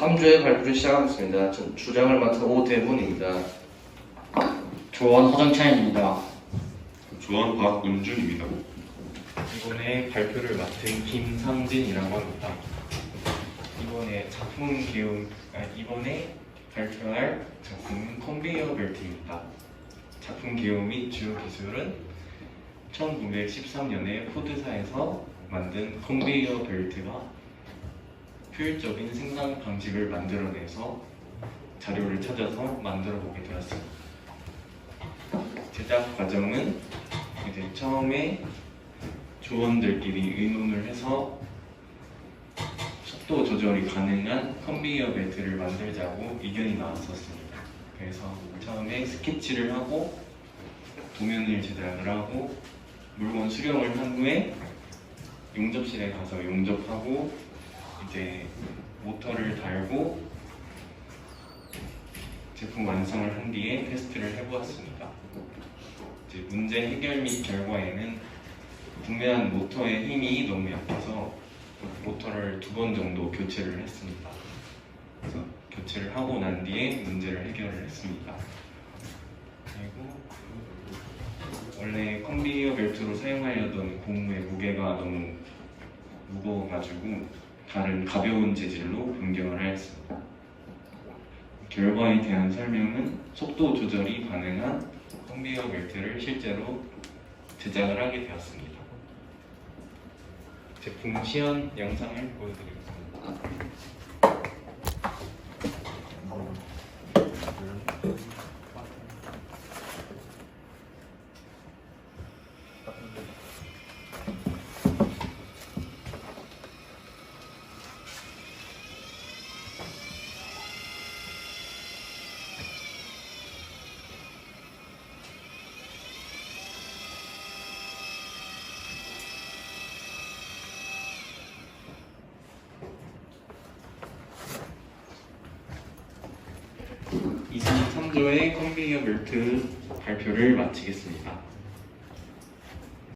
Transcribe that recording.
3주의 발표를 시작하겠습니다. 전 주장을 맡은 오대훈입니다. 조원 허정찬입니다. 조원 박은준입니다. 이번에 발표를 맡은 김상진이라고 합니다. 이번에 작품 기움 아, 이번에 발표할 작품은 컨베이어 벨트입니다. 작품 기호 및 주요 기술은 1913년에 포드사에서 만든 컨베이어 벨트가 효율적인 생산 방식을 만들어내서 자료를 찾아서 만들어 보게 되었습니다. 제작 과정은 이제 처음에 조원들끼리 의논을 해서 속도 조절이 가능한 컨베이어 벨트를 만들자고 의견이 나왔었습니다. 그래서 처음에 스케치를 하고 도면을 제작을 하고 물건 수령을 한 후에 용접실에 가서 용접하고 이제 모터를 달고 제품 완성을 한 뒤에 테스트를 해보았습니다. 이제 문제 해결 및 결과에는 구매한 모터의 힘이 너무 약해서 모터를 두 번 정도 교체를 했습니다. 그래서 교체를 하고 난 뒤에 문제를 해결을 했습니다. 그리고 원래 컨베이어 벨트로 사용하려던 고무의 무게가 너무 무거워가지고 다른 가벼운 재질로 변경을 하였습니다. 결과에 대한 설명은 속도 조절이 가능한 컨베이어 벨트를 실제로 제작을 하게 되었습니다. 제품 시연 영상을 보여드리겠습니다. 이상 3조의 컨베이어 벨트 발표를 마치겠습니다.